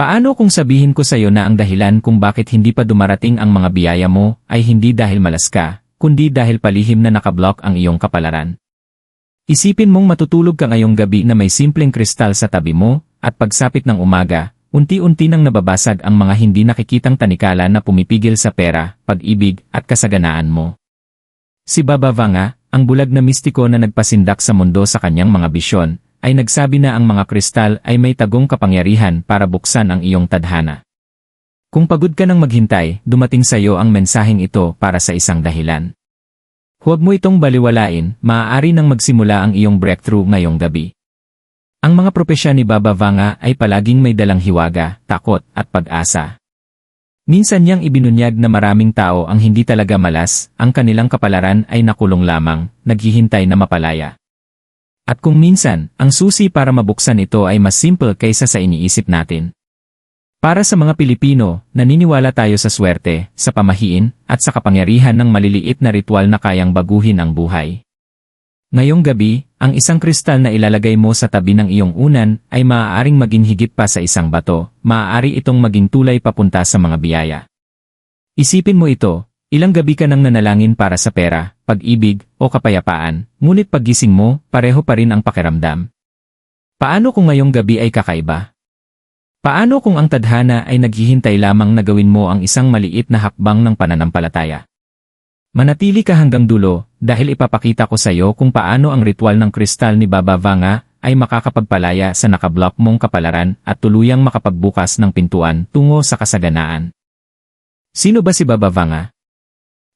Paano kung sabihin ko sa'yo na ang dahilan kung bakit hindi pa dumarating ang mga biyaya mo ay hindi dahil malas ka, kundi dahil palihim na nakablock ang iyong kapalaran? Isipin mong matutulog ka ngayong gabi na may simpleng kristal sa tabi mo, at pagsapit ng umaga, unti-unti nang nababasag ang mga hindi nakikitang tanikala na pumipigil sa pera, pag-ibig, at kasaganaan mo. Si Baba Vanga, ang bulag na mistiko na nagpasindak sa mundo sa kanyang mga bisyon, ay nagsabi na ang mga kristal ay may tagong kapangyarihan para buksan ang iyong tadhana. Kung pagod ka nang maghintay, dumating sa iyo ang mensaheng ito para sa isang dahilan. Huwag mo itong baliwalain, maaari nang magsimula ang iyong breakthrough ngayong gabi. Ang mga propesya ni Baba Vanga ay palaging may dalang hiwaga, takot, at pag-asa. Minsan niyang ibinunyag na maraming tao ang hindi talaga malas, ang kanilang kapalaran ay nakulong lamang, naghihintay na mapalaya. At kung minsan, ang susi para mabuksan ito ay mas simple kaysa sa iniisip natin. Para sa mga Pilipino, naniniwala tayo sa swerte, sa pamahiin, at sa kapangyarihan ng maliliit na ritual na kayang baguhin ang buhay. Ngayong gabi, ang isang kristal na ilalagay mo sa tabi ng iyong unan ay maaaring maging higit pa sa isang bato, maaari itong maging tulay papunta sa mga biyaya. Isipin mo ito, ilang gabi ka nang nanalangin para sa pera, pag-ibig, o kapayapaan, ngunit paggising mo, pareho pa rin ang pakiramdam. Paano kung ngayong gabi ay kakaiba? Paano kung ang tadhana ay naghihintay lamang na gawin mo ang isang maliit na hakbang ng pananampalataya? Manatili ka hanggang dulo, dahil ipapakita ko sa iyo kung paano ang ritual ng kristal ni Baba Vanga ay makakapagpalaya sa nakablock mong kapalaran at tuluyang makapagbukas ng pintuan tungo sa kasaganaan. Sino ba si Baba Vanga?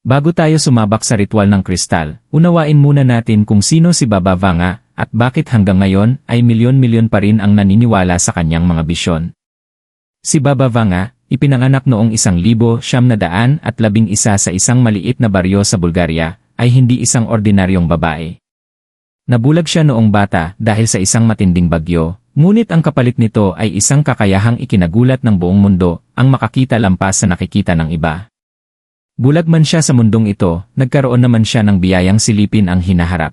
Bago tayo sumabak sa ritual ng kristal, unawain muna natin kung sino si Baba Vanga at bakit hanggang ngayon ay milyon-milyon pa rin ang naniniwala sa kanyang mga bisyon. Si Baba Vanga, ipinanganak noong isang libo siyam na daan at labing isa sa isang maliit na baryo sa Bulgaria, ay hindi isang ordinaryong babae. Nabulag siya noong bata dahil sa isang matinding bagyo, ngunit ang kapalit nito ay isang kakayahang ikinagulat ng buong mundo, ang makakita lampas sa nakikita ng iba. Bulag man siya sa mundong ito, nagkaroon naman siya ng biyayang silipin ang hinaharap.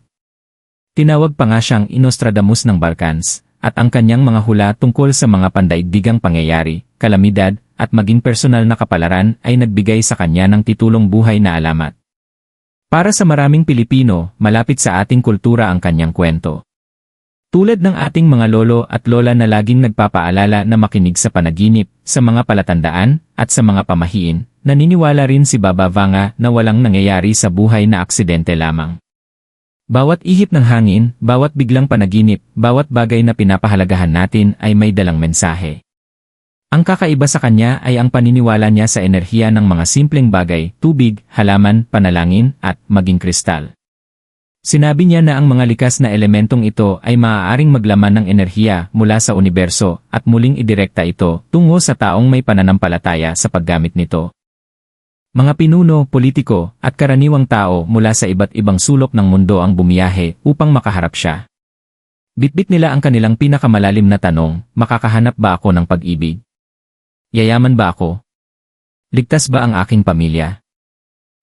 Tinawag pa nga siyang Inostradamus ng Balkans, at ang kanyang mga hula tungkol sa mga pandaigdigang pangyayari, kalamidad, at maging personal na kapalaran ay nagbigay sa kanya ng titulong buhay na alamat. Para sa maraming Pilipino, malapit sa ating kultura ang kanyang kwento. Tulad ng ating mga lolo at lola na laging nagpapaalala na makinig sa panaginip, sa mga palatandaan, at sa mga pamahiin, naniniwala rin si Baba Vanga na walang nangyayari sa buhay na aksidente lamang. Bawat ihip ng hangin, bawat biglang panaginip, bawat bagay na pinapahalagahan natin ay may dalang mensahe. Ang kakaiba sa kanya ay ang paniniwala niya sa enerhiya ng mga simpleng bagay, tubig, halaman, panalangin, at maging kristal. Sinabi niya na ang mga likas na elementong ito ay maaaring maglaman ng enerhiya mula sa universo at muling idirekta ito tungo sa taong may pananampalataya sa paggamit nito. Mga pinuno, politiko, at karaniwang tao mula sa iba't ibang sulok ng mundo ang bumiyahe upang makaharap siya. Bitbit nila ang kanilang pinakamalalim na tanong, makakahanap ba ako ng pag-ibig? Yayaman ba ako? Ligtas ba ang aking pamilya?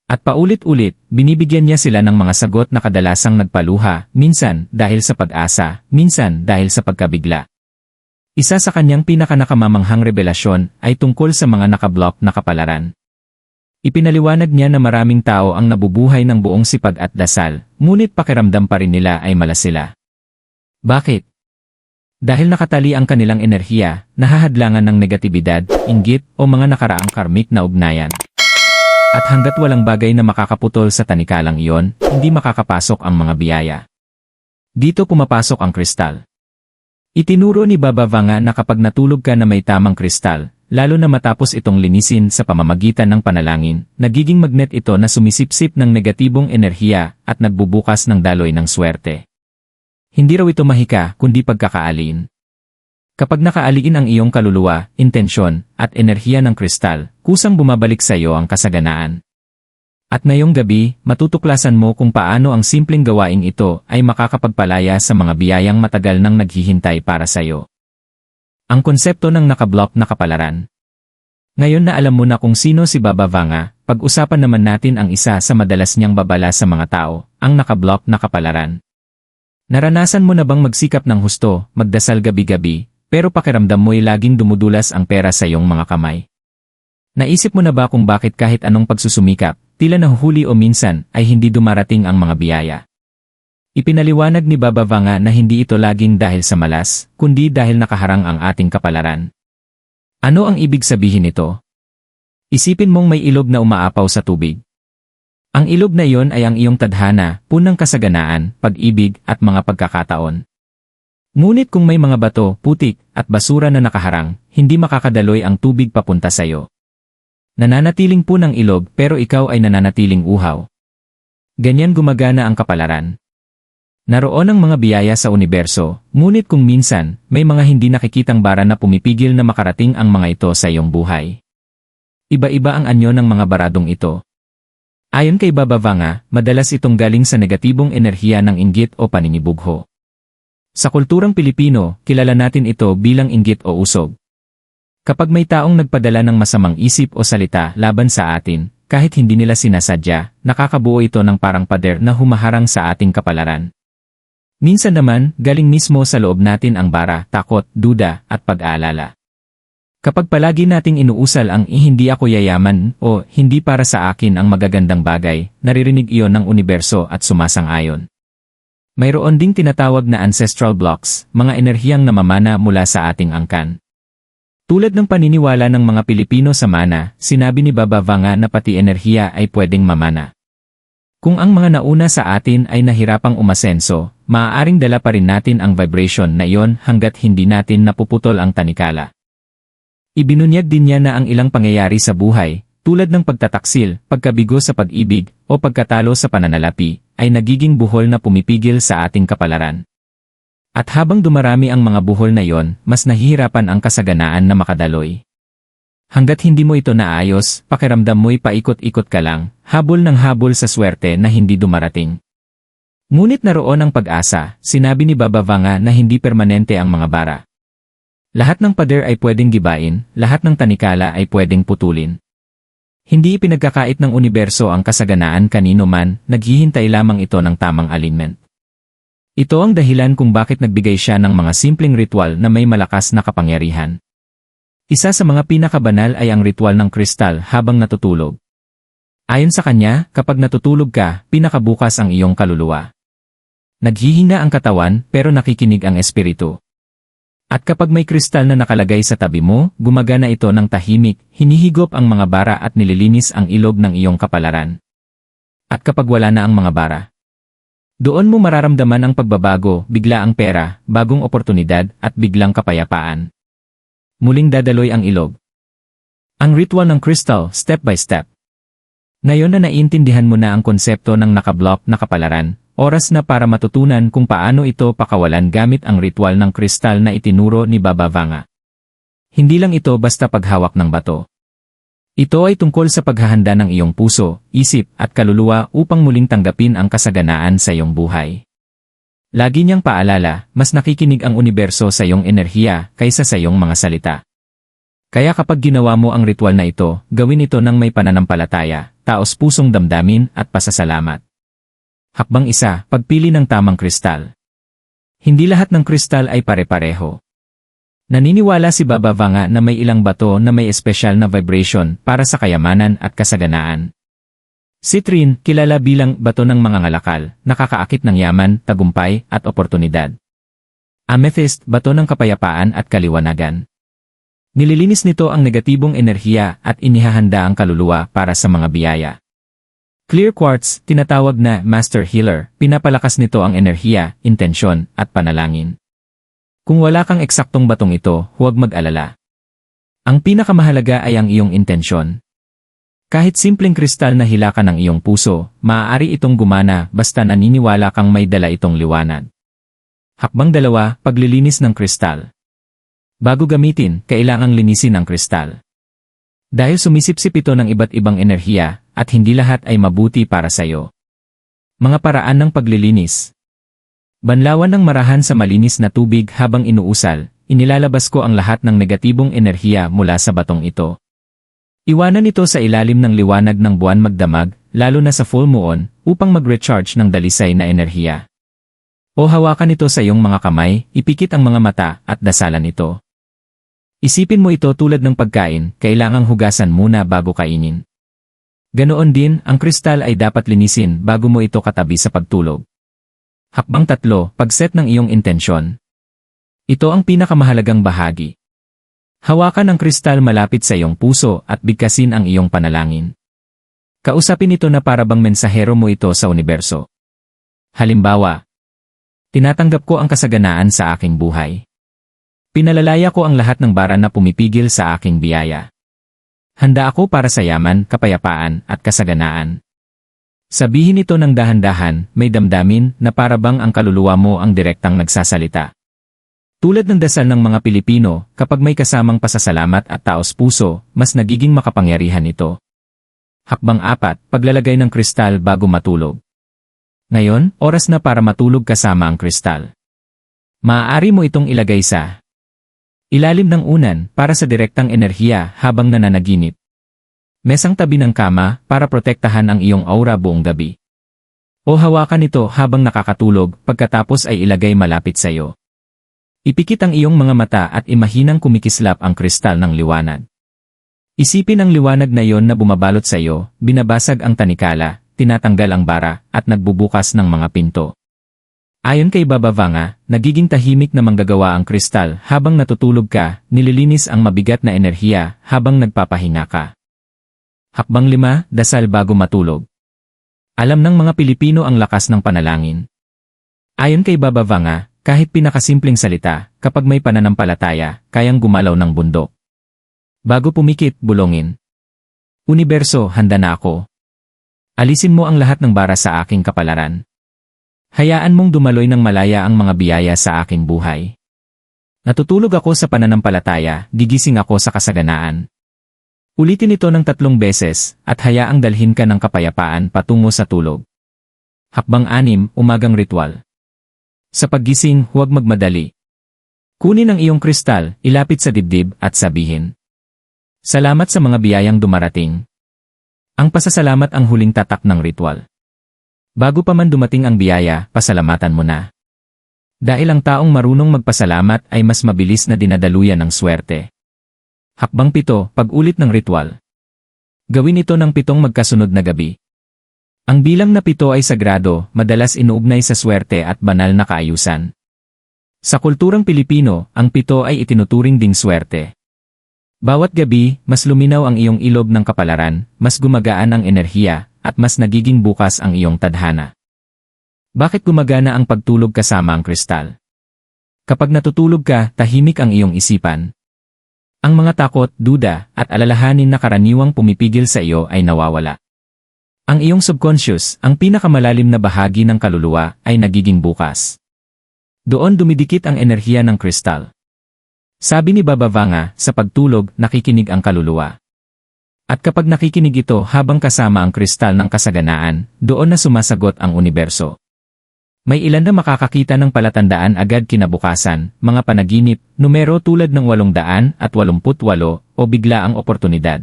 At paulit-ulit, binibigyan niya sila ng mga sagot na kadalasang nagpaluha, minsan dahil sa pag-asa, minsan dahil sa pagkabigla. Isa sa kanyang pinakanakamamanghang revelasyon ay tungkol sa mga nakablock na kapalaran. Ipinaliwanag niya na maraming tao ang nabubuhay ng buong sipag at dasal, ngunit pakiramdam pa rin nila ay mala sila. Bakit? Dahil nakatali ang kanilang enerhiya, nahahadlangan ng negatibidad, inggit, o mga nakaraang karmik na ugnayan. At hanggat walang bagay na makakaputol sa tanikalang iyon, hindi makakapasok ang mga biyaya. Dito pumapasok ang kristal. Itinuro ni Baba Vanga na kapag natulog ka na may tamang kristal, lalo na matapos itong linisin sa pamamagitan ng panalangin, nagiging magnet ito na sumisipsip ng negatibong enerhiya at nagbubukas ng daloy ng swerte. Hindi raw ito mahika kundi pagkakaalin. Kapag nakaaliin ang iyong kaluluwa, intensyon, at enerhiya ng kristal, kusang bumabalik sa iyo ang kasaganaan. At ngayong gabi, matutuklasan mo kung paano ang simpleng gawaing ito ay makakapagpalaya sa mga biyayang matagal nang naghihintay para sa iyo. Ang konsepto ng nakablock na kapalaran. Ngayon na alam mo na kung sino si Baba Vanga, pag-usapan naman natin ang isa sa madalas niyang babala sa mga tao, ang nakablock na kapalaran. Naranasan mo na bang magsikap ng husto, magdasal gabi-gabi, pero pakiramdam mo'y laging dumudulas ang pera sa iyong mga kamay. Naisip mo na ba kung bakit kahit anong pagsusumikap, tila nahuhuli o minsan, ay hindi dumarating ang mga biyaya? Ipinaliwanag ni Baba Vanga na hindi ito laging dahil sa malas, kundi dahil nakaharang ang ating kapalaran. Ano ang ibig sabihin nito? Isipin mong may ilog na umaapaw sa tubig. Ang ilog na iyon ay ang iyong tadhana, punang kasaganaan, pag-ibig, at mga pagkakataon. Ngunit kung may mga bato, putik, at basura na nakaharang, hindi makakadaloy ang tubig papunta sa iyo. Nananatiling po ilog pero ikaw ay nananatiling uhaw. Ganyan gumagana ang kapalaran. Naroon ang mga biyaya sa universo, ngunit kung minsan, may mga hindi nakikitang bara na pumipigil na makarating ang mga ito sa iyong buhay. Iba-iba ang anyo ng mga baradong ito. Ayon kay Baba Vanga, madalas itong galing sa negatibong enerhiya ng inggit o paninibugho. Sa kulturang Pilipino, kilala natin ito bilang inggit o usog. Kapag may taong nagpadala ng masamang isip o salita laban sa atin, kahit hindi nila sinasadya, nakakabuo ito ng parang pader na humaharang sa ating kapalaran. Minsan naman, galing mismo sa loob natin ang bara, takot, duda, at pag-aalala. Kapag palagi nating inuusal ang hindi ako yayaman o hindi para sa akin ang magagandang bagay, naririnig iyon ng universo at sumasang-ayon. Mayroon ding tinatawag na ancestral blocks, mga enerhiyang namamana mula sa ating angkan. Tulad ng paniniwala ng mga Pilipino sa mana, sinabi ni Baba Vanga na pati enerhiya ay pwedeng mamana. Kung ang mga nauna sa atin ay nahirapang umasenso, maaaring dala pa rin natin ang vibration na iyon hanggat hindi natin napuputol ang tanikala. Ibinunyag din niya na ang ilang pangyayari sa buhay, tulad ng pagtataksil, pagkabigo sa pag-ibig, o pagkatalo sa pananalapi, ay nagiging buhol na pumipigil sa ating kapalaran. At habang dumarami ang mga buhol na yon, mas nahihirapan ang kasaganaan na makadaloy. Hanggat hindi mo ito naayos, pakiramdam mo'y paikot-ikot ka lang, habol ng habol sa swerte na hindi dumarating. Ngunit naroon ang pag-asa, sinabi ni Baba Vanga na hindi permanente ang mga bara. Lahat ng pader ay pwedeng gibain, lahat ng tanikala ay pwedeng putulin. Hindi ipinagkakait ng universo ang kasaganaan kanino man, naghihintay lamang ito ng tamang alignment. Ito ang dahilan kung bakit nagbigay siya ng mga simpleng ritual na may malakas na kapangyarihan. Isa sa mga pinakabanal ay ang ritual ng kristal habang natutulog. Ayon sa kanya, kapag natutulog ka, pinakabukas ang iyong kaluluwa. Naghihina ang katawan pero nakikinig ang espiritu. At kapag may kristal na nakalagay sa tabi mo, gumagana ito ng tahimik, hinihigop ang mga bara at nililinis ang ilog ng iyong kapalaran. At kapag wala na ang mga bara, doon mo mararamdaman ang pagbabago, bigla ang pera, bagong oportunidad, at biglang kapayapaan. Muling dadaloy ang ilog. Ang ritual ng crystal, step by step. Ngayon na naiintindihan mo na ang konsepto ng nakablock na kapalaran, Oras na para matutunan kung paano ito pakawalan gamit ang ritual ng kristal na itinuro ni Baba Vanga. Hindi lang ito basta paghawak ng bato. Ito ay tungkol sa paghahanda ng iyong puso, isip at kaluluwa upang muling tanggapin ang kasaganaan sa iyong buhay. Lagi niyang paalala, mas nakikinig ang universo sa iyong enerhiya kaysa sa iyong mga salita. Kaya kapag ginawa mo ang ritual na ito, gawin ito ng may pananampalataya, taos pusong damdamin at pasasalamat. Hakbang isa, pagpili ng tamang kristal. Hindi lahat ng kristal ay pare-pareho. Naniniwala si Baba Vanga na may ilang bato na may espesyal na vibration para sa kayamanan at kasaganaan. Citrine, kilala bilang bato ng mga ngalakal, nakakaakit ng yaman, tagumpay, at oportunidad. Amethyst, bato ng kapayapaan at kaliwanagan. Nililinis nito ang negatibong enerhiya at inihahanda ang kaluluwa para sa mga biyaya. Clear quartz, tinatawag na master healer, pinapalakas nito ang enerhiya, intensyon, at panalangin. Kung wala kang eksaktong batong ito, huwag mag-alala. Ang pinakamahalaga ay ang iyong intensyon. Kahit simpleng kristal na hilakan ng iyong puso, maaari itong gumana basta naniniwala kang may dala itong liwanag. Hakbang dalawa, paglilinis ng kristal. Bago gamitin, kailangang linisin ang kristal. Dahil sumisipsip ito ng iba't ibang enerhiya, at hindi lahat ay mabuti para sa iyo. Mga paraan ng paglilinis. Banlawan ng marahan sa malinis na tubig habang inuusal, inilalabas ko ang lahat ng negatibong enerhiya mula sa batong ito. Iwanan ito sa ilalim ng liwanag ng buwan magdamag, lalo na sa full moon, upang mag-recharge ng dalisay na enerhiya. O hawakan ito sa iyong mga kamay, ipikit ang mga mata at dasalan ito. Isipin mo ito tulad ng pagkain, kailangang hugasan muna bago kainin. Ganoon din, ang kristal ay dapat linisin bago mo ito katabi sa pagtulog. Hakbang tatlo, pagset ng iyong intensyon. Ito ang pinakamahalagang bahagi. Hawakan ang kristal malapit sa iyong puso at bigkasin ang iyong panalangin. Kausapin ito na para bang mensahero mo ito sa universo. Halimbawa, tinatanggap ko ang kasaganaan sa aking buhay. Pinalalaya ko ang lahat ng bara na pumipigil sa aking biyaya. Handa ako para sa yaman, kapayapaan, at kasaganaan. Sabihin ito ng dahan-dahan, may damdamin na para bang ang kaluluwa mo ang direktang nagsasalita. Tulad ng dasal ng mga Pilipino, kapag may kasamang pasasalamat at taos puso, mas nagiging makapangyarihan ito. Hakbang apat, paglalagay ng kristal bago matulog. Ngayon, oras na para matulog kasama ang kristal. Maaari mo itong ilagay sa ilalim ng unan para sa direktang enerhiya habang nananaginip. Mesang tabi ng kama para protektahan ang iyong aura buong gabi. O hawakan ito habang nakakatulog pagkatapos ay ilagay malapit sa iyo. Ipikit ang iyong mga mata at imahinang kumikislap ang kristal ng liwanag. Isipin ang liwanag na iyon na bumabalot sa iyo, binabasag ang tanikala, tinatanggal ang bara, at nagbubukas ng mga pinto. Ayon kay Baba Vanga, nagiging tahimik na manggagawa ang kristal habang natutulog ka, nililinis ang mabigat na enerhiya habang nagpapahinga ka. Hakbang lima, dasal bago matulog. Alam ng mga Pilipino ang lakas ng panalangin. Ayon kay Baba Vanga, kahit pinakasimpleng salita, kapag may pananampalataya, kayang gumalaw ng bundok. Bago pumikit, bulongin. Universo, handa na ako. Alisin mo ang lahat ng bara sa aking kapalaran. Hayaan mong dumaloy ng malaya ang mga biyaya sa aking buhay. Natutulog ako sa pananampalataya, gigising ako sa kasaganaan. Ulitin ito ng tatlong beses, at hayaang dalhin ka ng kapayapaan patungo sa tulog. Hakbang anim, umagang ritual. Sa paggising, huwag magmadali. Kunin ang iyong kristal, ilapit sa dibdib, at sabihin. Salamat sa mga biyayang dumarating. Ang pasasalamat ang huling tatak ng ritual. Bago pa man dumating ang biyaya, pasalamatan mo na. Dahil ang taong marunong magpasalamat ay mas mabilis na dinadaluyan ng swerte. Hakbang pito, pag-ulit ng ritual. Gawin ito ng pitong magkasunod na gabi. Ang bilang na pito ay sagrado, madalas inuugnay sa swerte at banal na kaayusan. Sa kulturang Pilipino, ang pito ay itinuturing ding swerte. Bawat gabi, mas luminaw ang iyong ilog ng kapalaran, mas gumagaan ang enerhiya, at mas nagiging bukas ang iyong tadhana. Bakit gumagana ang pagtulog kasama ang kristal? Kapag natutulog ka, tahimik ang iyong isipan. Ang mga takot, duda, at alalahanin na karaniwang pumipigil sa iyo ay nawawala. Ang iyong subconscious, ang pinakamalalim na bahagi ng kaluluwa, ay nagiging bukas. Doon dumidikit ang enerhiya ng kristal. Sabi ni Baba Vanga, sa pagtulog, nakikinig ang kaluluwa. At kapag nakikinig ito habang kasama ang kristal ng kasaganaan, doon na sumasagot ang universo. May ilan na makakakita ng palatandaan agad kinabukasan, mga panaginip, numero tulad ng 888 o bigla ang oportunidad.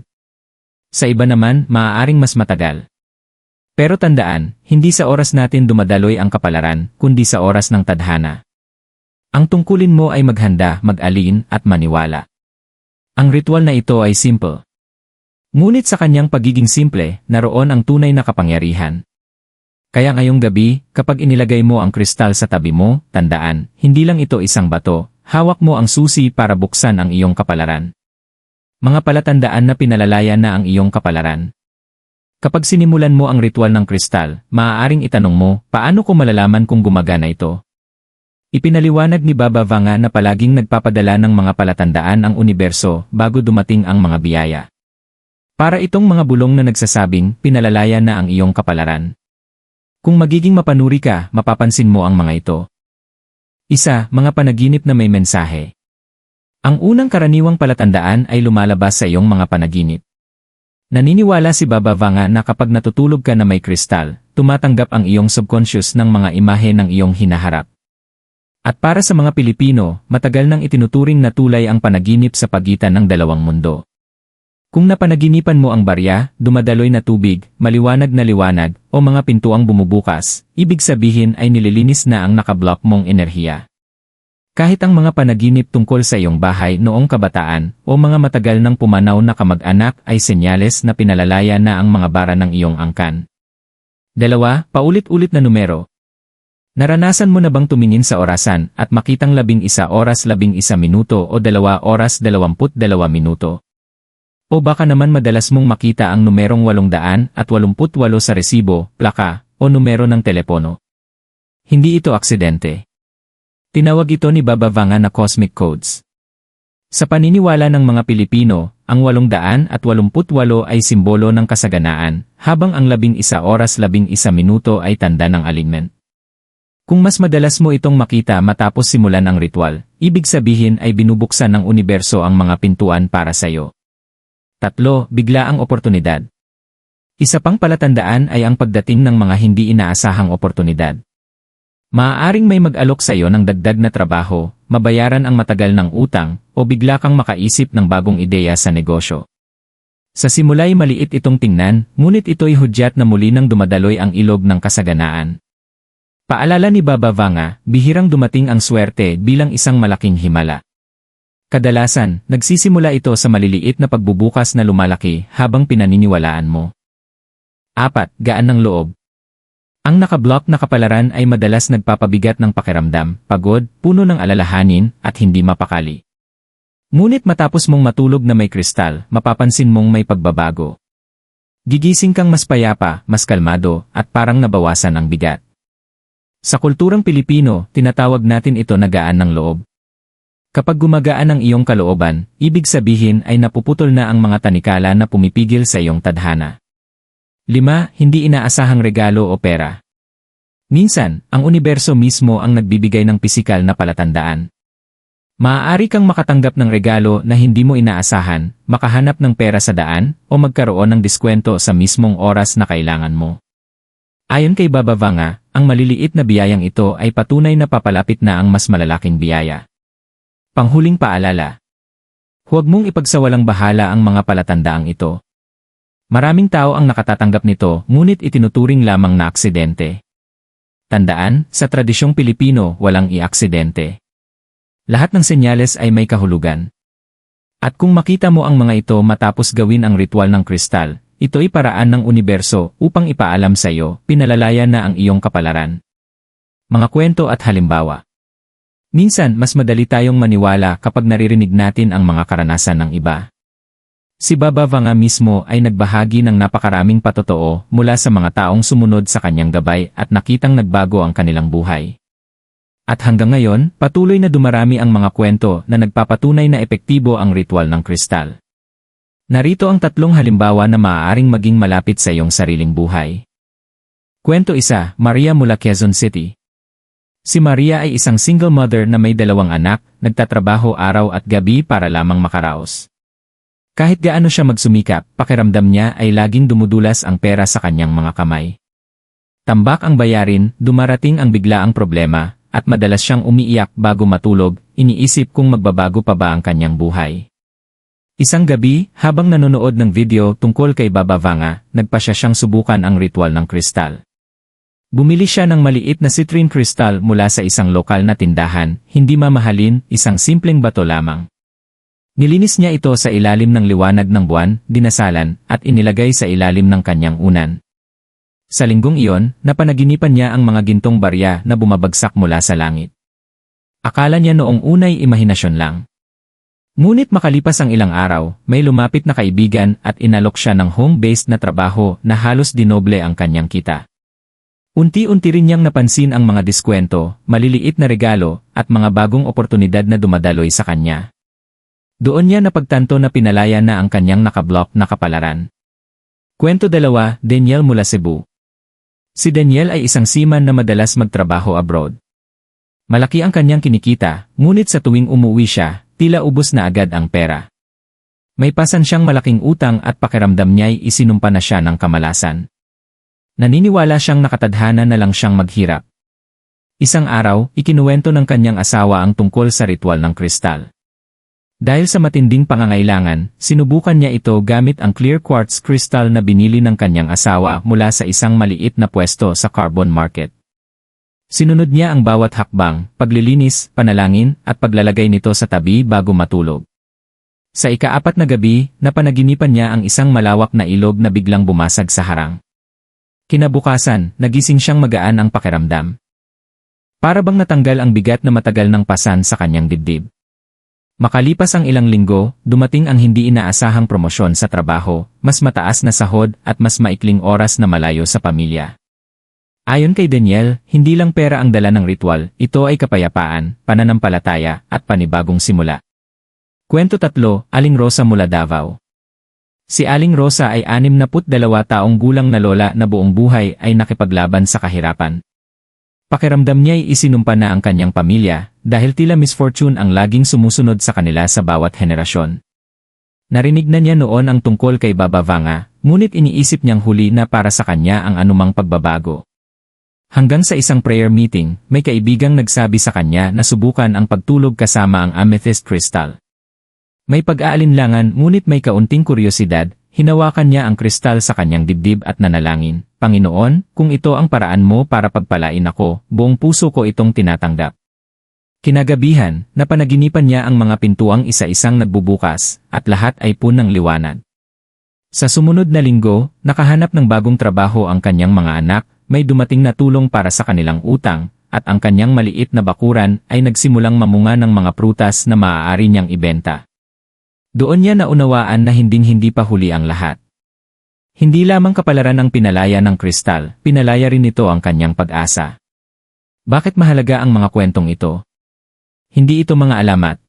Sa iba naman, maaaring mas matagal. Pero tandaan, hindi sa oras natin dumadaloy ang kapalaran, kundi sa oras ng tadhana. Ang tungkulin mo ay maghanda, mag-alin, at maniwala. Ang ritual na ito ay simple. Ngunit sa kanyang pagiging simple, naroon ang tunay na kapangyarihan. Kaya ngayong gabi, kapag inilagay mo ang kristal sa tabi mo, tandaan, hindi lang ito isang bato, hawak mo ang susi para buksan ang iyong kapalaran. Mga palatandaan na pinalalaya na ang iyong kapalaran. Kapag sinimulan mo ang ritual ng kristal, maaaring itanong mo, paano ko malalaman kung gumagana ito? Ipinaliwanag ni Baba Vanga na palaging nagpapadala ng mga palatandaan ang universo bago dumating ang mga biyaya. Para itong mga bulong na nagsasabing, pinalalaya na ang iyong kapalaran. Kung magiging mapanuri ka, mapapansin mo ang mga ito. Isa, mga panaginip na may mensahe. Ang unang karaniwang palatandaan ay lumalabas sa iyong mga panaginip. Naniniwala si Baba Vanga na kapag natutulog ka na may kristal, tumatanggap ang iyong subconscious ng mga imahe ng iyong hinaharap. At para sa mga Pilipino, matagal nang itinuturing na tulay ang panaginip sa pagitan ng dalawang mundo. Kung napanaginipan mo ang barya, dumadaloy na tubig, maliwanag na liwanag, o mga pintuang bumubukas, ibig sabihin ay nililinis na ang nakablock mong enerhiya. Kahit ang mga panaginip tungkol sa iyong bahay noong kabataan o mga matagal nang pumanaw na kamag-anak ay senyales na pinalalaya na ang mga bara ng iyong angkan. Dalawa, paulit-ulit na numero. Naranasan mo na bang tumingin sa orasan at makitang labing isa oras labing isa minuto o dalawa oras dalawamput dalawa minuto? O baka naman madalas mong makita ang numerong 800 at 88 sa resibo, plaka, o numero ng telepono. Hindi ito aksidente. Tinawag ito ni Baba Vanga na cosmic codes. Sa paniniwala ng mga Pilipino, ang 800 at 88 ay simbolo ng kasaganaan, habang ang 11 oras 11 minuto ay tanda ng alignment. Kung mas madalas mo itong makita matapos simulan ang ritual, ibig sabihin ay binubuksan ng universo ang mga pintuan para sa iyo. Tatlo, bigla ang oportunidad. Isa pang palatandaan ay ang pagdating ng mga hindi inaasahang oportunidad. Maaaring may mag-alok sa iyo ng dagdag na trabaho, mabayaran ang matagal ng utang, o bigla kang makaisip ng bagong ideya sa negosyo. Sa simula'y maliit itong tingnan, ngunit ito'y hudyat na muli nang dumadaloy ang ilog ng kasaganaan. Paalala ni Baba Vanga, bihirang dumating ang swerte bilang isang malaking himala. Kadalasan, nagsisimula ito sa maliliit na pagbubukas na lumalaki habang pinaniniwalaan mo. 4. Gaan ng loob. Ang nakablock na kapalaran ay madalas nagpapabigat ng pakiramdam, pagod, puno ng alalahanin, at hindi mapakali. Ngunit matapos mong matulog na may kristal, mapapansin mong may pagbabago. Gigising kang mas payapa, mas kalmado, at parang nabawasan ang bigat. Sa kulturang Pilipino, tinatawag natin ito na gaan ng loob. Kapag gumagaan ang iyong kalooban, ibig sabihin ay napuputol na ang mga tanikala na pumipigil sa iyong tadhana. 5. Hindi inaasahang regalo o pera. Minsan, ang universo mismo ang nagbibigay ng pisikal na palatandaan. Maaari kang makatanggap ng regalo na hindi mo inaasahan, makahanap ng pera sa daan, o magkaroon ng diskwento sa mismong oras na kailangan mo. Ayon kay Baba Vanga, ang maliliit na biyayang ito ay patunay na papalapit na ang mas malalaking biyaya. Panghuling paalala. Huwag mong ipagsawalang bahala ang mga palatandaang ito. Maraming tao ang nakatatanggap nito ngunit itinuturing lamang na aksidente. Tandaan, sa tradisyong Pilipino walang iaksidente. Lahat ng senyales ay may kahulugan. At kung makita mo ang mga ito matapos gawin ang ritual ng kristal, ito'y paraan ng universo upang ipaalam sa iyo, pinalalaya na ang iyong kapalaran. Mga kwento at halimbawa. Minsan, mas madali tayong maniwala kapag naririnig natin ang mga karanasan ng iba. Si Baba Vanga mismo ay nagbahagi ng napakaraming patotoo mula sa mga taong sumunod sa kanyang gabay at nakitang nagbago ang kanilang buhay. At hanggang ngayon, patuloy na dumarami ang mga kwento na nagpapatunay na epektibo ang ritual ng kristal. Narito ang tatlong halimbawa na maaaring maging malapit sa iyong sariling buhay. Kwento isa, Maria mula Quezon City. Si Maria ay isang single mother na may dalawang anak, nagtatrabaho araw at gabi para lamang makaraos. Kahit gaano siya magsumikap, pakiramdam niya ay laging dumudulas ang pera sa kanyang mga kamay. Tambak ang bayarin, dumarating ang biglaang problema, at madalas siyang umiiyak bago matulog, iniisip kung magbabago pa ba ang kanyang buhay. Isang gabi, habang nanonood ng video tungkol kay Baba Vanga, nagpa siya siyang subukan ang ritual ng kristal. Bumili siya ng maliit na citrine crystal mula sa isang lokal na tindahan, hindi mamahalin, isang simpleng bato lamang. Nilinis niya ito sa ilalim ng liwanag ng buwan, dinasalan, at inilagay sa ilalim ng kanyang unan. Sa linggong iyon, napanaginipan niya ang mga gintong barya na bumabagsak mula sa langit. Akala niya noong unay imahinasyon lang. Ngunit makalipas ang ilang araw, may lumapit na kaibigan at inalok siya ng home-based na trabaho na halos dinoble ang kanyang kita. Unti-unti rin niyang napansin ang mga diskwento, maliliit na regalo, at mga bagong oportunidad na dumadaloy sa kanya. Doon niya napagtanto na pinalaya na ang kanyang nakablock na kapalaran. Kwento dalawa, Daniel mula Cebu. Si Daniel ay isang seaman na madalas magtrabaho abroad. Malaki ang kanyang kinikita, ngunit sa tuwing umuwi siya, tila ubos na agad ang pera. May pasan siyang malaking utang at pakiramdam niya'y isinumpa na siya ng kamalasan. Naniniwala siyang nakatadhana na lang siyang maghirap. Isang araw, ikinuwento ng kanyang asawa ang tungkol sa ritual ng kristal. Dahil sa matinding pangangailangan, sinubukan niya ito gamit ang clear quartz crystal na binili ng kanyang asawa mula sa isang maliit na pwesto sa carbon market. Sinunod niya ang bawat hakbang, paglilinis, panalangin, at paglalagay nito sa tabi bago matulog. Sa ikaapat na gabi, napanaginipan niya ang isang malawak na ilog na biglang bumasag sa harang. Kinabukasan, nagising siyang magaan ang pakiramdam. Para bang natanggal ang bigat na matagal ng pasan sa kanyang dibdib. Makalipas ang ilang linggo, dumating ang hindi inaasahang promosyon sa trabaho, mas mataas na sahod at mas maikling oras na malayo sa pamilya. Ayon kay Daniel, hindi lang pera ang dala ng ritual, ito ay kapayapaan, pananampalataya, at panibagong simula. Kwento tatlo, Aling Rosa mula Davao. Si Aling Rosa ay 62 taong gulang na lola na buong buhay ay nakipaglaban sa kahirapan. Pakiramdam niya ay isinumpa na ang kanyang pamilya dahil tila misfortune ang laging sumusunod sa kanila sa bawat henerasyon. Narinig na niya noon ang tungkol kay Baba Vanga, ngunit iniisip niyang huli na para sa kanya ang anumang pagbabago. Hanggang sa isang prayer meeting, may kaibigang nagsabi sa kanya na subukan ang pagtulog kasama ang amethyst crystal. May pag-aalinlangan ngunit may kaunting kuryosidad, hinawakan niya ang kristal sa kanyang dibdib at nanalangin, Panginoon, kung ito ang paraan mo para pagpalain ako, buong puso ko itong tinatanggap. Kinagabihan, napanaginipan niya ang mga pintuang isa-isang nagbubukas, at lahat ay punang liwanag. Sa sumunod na linggo, nakahanap ng bagong trabaho ang kanyang mga anak, may dumating na tulong para sa kanilang utang, at ang kanyang maliit na bakuran ay nagsimulang mamunga ng mga prutas na maaari niyang ibenta. Doon niya naunawaan na hinding-hindi pa huli ang lahat. Hindi lamang kapalaran ang pinalaya ng kristal, pinalaya rin nito ang kanyang pag-asa. Bakit mahalaga ang mga kwentong ito? Hindi ito mga alamat.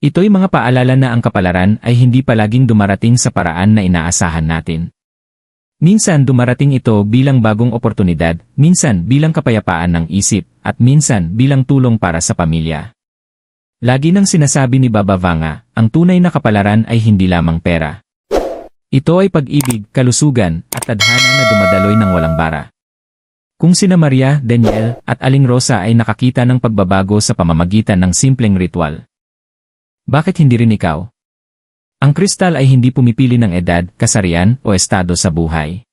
Ito'y mga paalala na ang kapalaran ay hindi palaging dumarating sa paraan na inaasahan natin. Minsan dumarating ito bilang bagong oportunidad, minsan bilang kapayapaan ng isip, at minsan bilang tulong para sa pamilya. Lagi nang sinasabi ni Baba Vanga, ang tunay na kapalaran ay hindi lamang pera. Ito ay pag-ibig, kalusugan, at tadhana na dumadaloy ng walang bara. Kung sina Maria, Daniel, at Aling Rosa ay nakakita ng pagbabago sa pamamagitan ng simpleng ritual. Bakit hindi rin ikaw? Ang kristal ay hindi pumipili ng edad, kasarian, o estado sa buhay.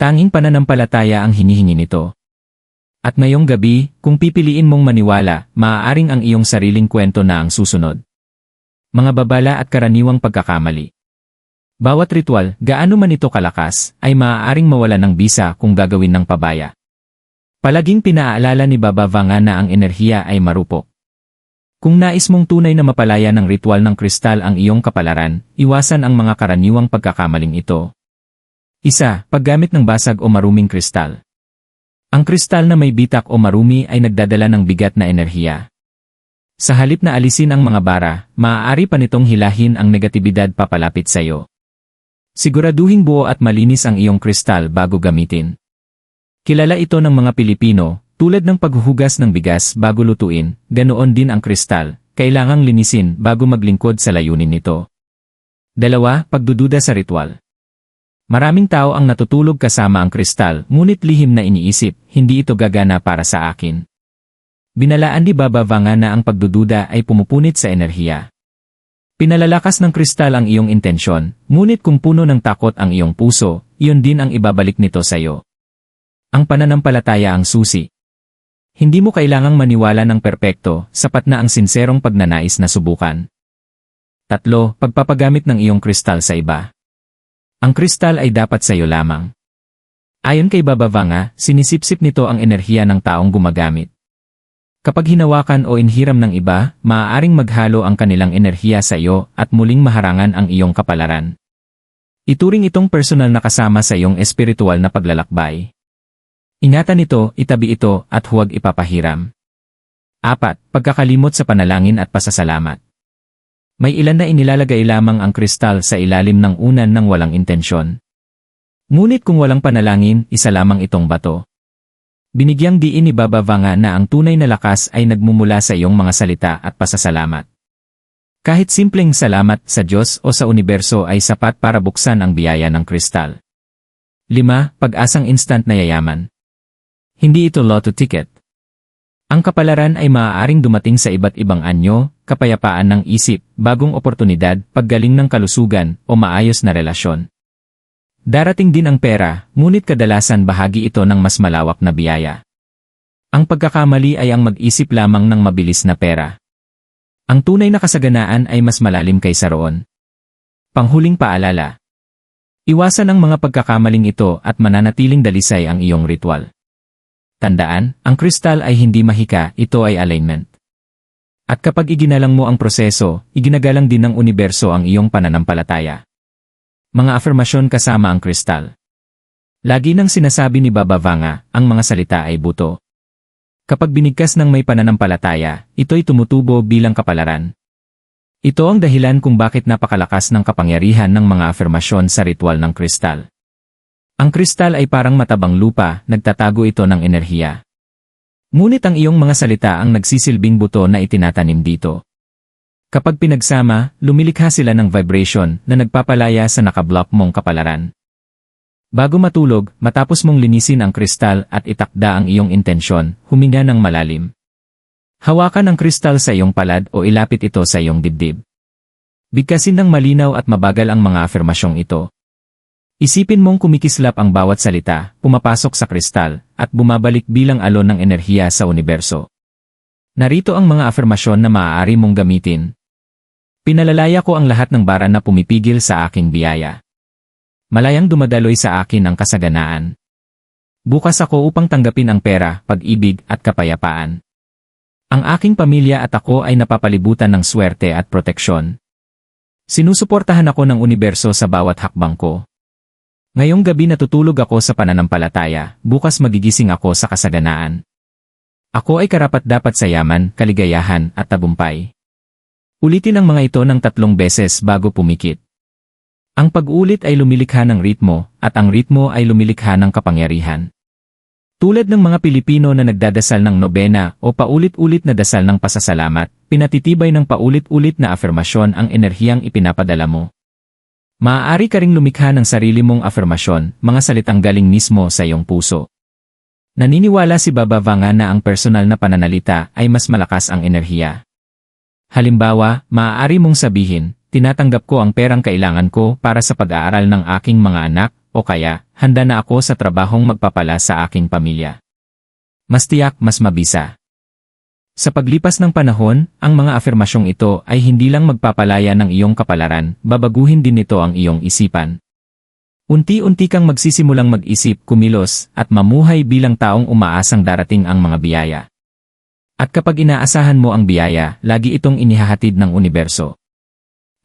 Tanging pananampalataya ang hinihingi nito. At ngayong gabi, kung pipiliin mong maniwala, maaaring ang iyong sariling kwento na ang susunod. Mga babala at karaniwang pagkakamali. Bawat ritual, gaano man ito kalakas, ay maaaring mawala ng bisa kung gagawin ng pabaya. Palaging pinaalala ni Baba Vanga na ang enerhiya ay marupok. Kung nais mong tunay na mapalaya ng ritual ng kristal ang iyong kapalaran, iwasan ang mga karaniwang pagkakamaling ito. Isa, paggamit ng basag o maruming kristal. Ang kristal na may bitak o marumi ay nagdadala ng bigat na enerhiya. Sa halip na alisin ang mga bara, maaari pa nitong hilahin ang negatibidad papalapit sa iyo. Siguraduhin buo at malinis ang iyong kristal bago gamitin. Kilala ito ng mga Pilipino, tulad ng paghuhugas ng bigas bago lutuin, ganoon din ang kristal, kailangang linisin bago maglingkod sa layunin nito. Dalawa, pagdududa sa ritual. Maraming tao ang natutulog kasama ang kristal, ngunit lihim na iniisip, hindi ito gagana para sa akin. Binalaan ni Baba Vanga na ang pagdududa ay pumupunit sa enerhiya. Pinalalakas ng kristal ang iyong intensyon, ngunit kung puno ng takot ang iyong puso, iyon din ang ibabalik nito sa iyo. Ang pananampalataya ang susi. Hindi mo kailangang maniwala ng perpekto, sapat na ang sinserong pagnanais na subukan. Tatlo, pagpapagamit ng iyong kristal sa iba. Ang kristal ay dapat sa iyo lamang. Ayon kay Baba Vanga, sinisipsip nito ang enerhiya ng taong gumagamit. Kapag hinawakan o inhiram ng iba, maaaring maghalo ang kanilang enerhiya sa iyo at muling maharangan ang iyong kapalaran. Ituring itong personal na kasama sa iyong espiritual na paglalakbay. Ingatan ito, itabi ito, at huwag ipapahiram. Apat, pagkakalimot sa panalangin at pasasalamat. May ilan na inilalagay lamang ang kristal sa ilalim ng unan ng walang intensyon. Ngunit kung walang panalangin, isa lamang itong bato. Binigyang diin ni Baba Vanga na ang tunay na lakas ay nagmumula sa iyong mga salita at pasasalamat. Kahit simpleng salamat sa Diyos o sa universo ay sapat para buksan ang biyaya ng kristal. 5. Pag-asang instant na yayaman. Hindi ito lotto ticket. Ang kapalaran ay maaaring dumating sa iba't ibang anyo, kapayapaan ng isip, bagong oportunidad, paggaling ng kalusugan, o maayos na relasyon. Darating din ang pera, ngunit kadalasan bahagi ito ng mas malawak na biyaya. Ang pagkakamali ay ang mag-isip lamang ng mabilis na pera. Ang tunay na kasaganaan ay mas malalim kaysa roon. Panghuling paalala. Iwasan ang mga pagkakamaling ito at mananatiling dalisay ang iyong ritual. Tandaan, ang kristal ay hindi mahika, ito ay alignment. At kapag iginalang mo ang proseso, iginagalang din ng universo ang iyong pananampalataya. Mga afirmasyon kasama ang kristal. Lagi nang sinasabi ni Baba Vanga, ang mga salita ay buto. Kapag binigkas ng may pananampalataya, ito'y tumutubo bilang kapalaran. Ito ang dahilan kung bakit napakalakas ng kapangyarihan ng mga afirmasyon sa ritual ng kristal. Ang kristal ay parang matabang lupa, nagtatago ito ng enerhiya. Ngunit ang iyong mga salita ang nagsisilbing buto na itinatanim dito. Kapag pinagsama, lumilikha sila ng vibration na nagpapalaya sa nakablock mong kapalaran. Bago matulog, matapos mong linisin ang kristal at itakda ang iyong intensyon, huminga ng malalim. Hawakan ang kristal sa iyong palad o ilapit ito sa iyong dibdib. Bigkasin ng malinaw at mabagal ang mga afirmasyong ito. Isipin mong kumikislap ang bawat salita, pumapasok sa kristal, at bumabalik bilang alon ng enerhiya sa universo. Narito ang mga afirmasyon na maaari mong gamitin. Pinalalaya ko ang lahat ng bara na pumipigil sa aking biyaya. Malayang dumadaloy sa akin ang kasaganaan. Bukas ako upang tanggapin ang pera, pag-ibig at kapayapaan. Ang aking pamilya at ako ay napapalibutan ng swerte at proteksyon. Sinusuportahan ako ng universo sa bawat hakbang ko. Ngayong gabi natutulog ako sa pananampalataya, bukas magigising ako sa kasaganaan. Ako ay karapat-dapat sa yaman, kaligayahan, at tabumpay. Ulitin ang mga ito ng tatlong beses bago pumikit. Ang pag-ulit ay lumilikha ng ritmo, at ang ritmo ay lumilikha ng kapangyarihan. Tulad ng mga Pilipino na nagdadasal ng nobena o paulit-ulit na dasal ng pasasalamat, pinatitibay ng paulit-ulit na afirmasyon ang enerhiyang ipinapadala mo. Maaari ka ring lumikha ng sarili mong afirmasyon, mga salitang galing mismo sa iyong puso. Naniniwala si Baba Vanga na ang personal na pananalita ay mas malakas ang enerhiya. Halimbawa, maaari mong sabihin, tinatanggap ko ang perang kailangan ko para sa pag-aaral ng aking mga anak, o kaya, handa na ako sa trabahong magpapala sa aking pamilya. Mas tiyak, mas mabisa. Sa paglipas ng panahon, ang mga afirmasyong ito ay hindi lang magpapalaya ng iyong kapalaran, babaguhin din nito ang iyong isipan. Unti-unti kang magsisimulang mag-isip, kumilos, at mamuhay bilang taong umaasang darating ang mga biyaya. At kapag inaasahan mo ang biyaya, lagi itong inihahatid ng universo.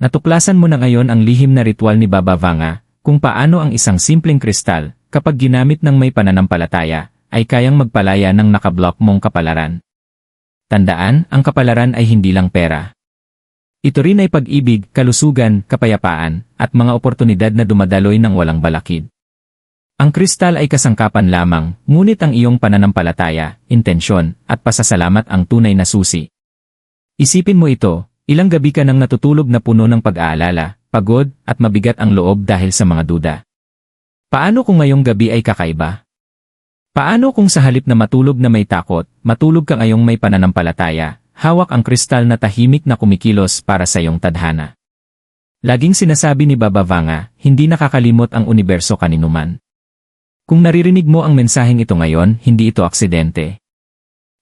Natuklasan mo na ngayon ang lihim na ritual ni Baba Vanga, kung paano ang isang simpleng kristal, kapag ginamit ng may pananampalataya, ay kayang magpalaya ng nakablock mong kapalaran. Tandaan, ang kapalaran ay hindi lang pera. Ito rin ay pag-ibig, kalusugan, kapayapaan, at mga oportunidad na dumadaloy ng walang balakid. Ang kristal ay kasangkapan lamang, ngunit ang iyong pananampalataya, intensyon, at pasasalamat ang tunay na susi. Isipin mo ito, ilang gabi ka nang natutulog na puno ng pag-aalala, pagod, at mabigat ang loob dahil sa mga duda. Paano kung ngayong gabi ay kakaiba? Paano kung sa halip na matulog na may takot, matulog ka ngayong may pananampalataya, hawak ang kristal na tahimik na kumikilos para sa iyong tadhana. Laging sinasabi ni Baba Vanga, hindi nakakalimot ang universo kaninuman. Kung naririnig mo ang mensaheng ito ngayon, hindi ito aksidente.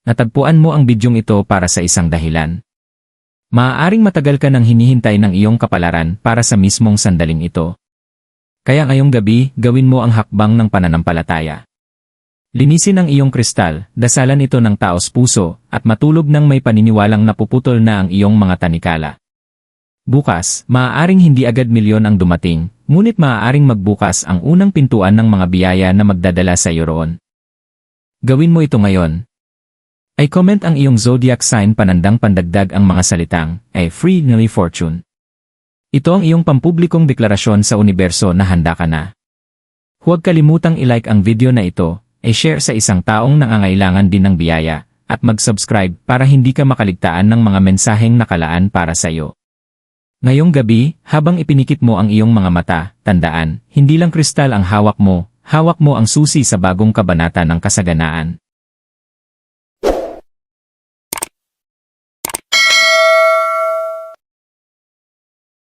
Natagpuan mo ang bidyong ito para sa isang dahilan. Maaaring matagal ka nang hinihintay ng iyong kapalaran para sa mismong sandaling ito. Kaya ngayong gabi, gawin mo ang hakbang ng pananampalataya. Linisin ang iyong kristal, dasalan ito ng taos puso, at matulog ng may paniniwalang napuputol na ang iyong mga tanikala. Bukas, maaaring hindi agad milyon ang dumating, ngunit maaaring magbukas ang unang pintuan ng mga biyaya na magdadala sa iyo roon. Gawin mo ito ngayon. Ay comment ang iyong zodiac sign panandang pandagdag ang mga salitang, ay free nilly fortune. Ito ang iyong pampublikong deklarasyon sa universo na handa ka na. Huwag kalimutang ilike ang video na ito, i-share sa isang taong nangangailangan din ng biyaya, at mag-subscribe para hindi ka makaligtaan ng mga mensaheng nakalaan para sa iyo. Ngayong gabi, habang ipinikit mo ang iyong mga mata, tandaan, hindi lang kristal ang hawak mo, hawak mo ang susi sa bagong kabanata ng kasaganaan.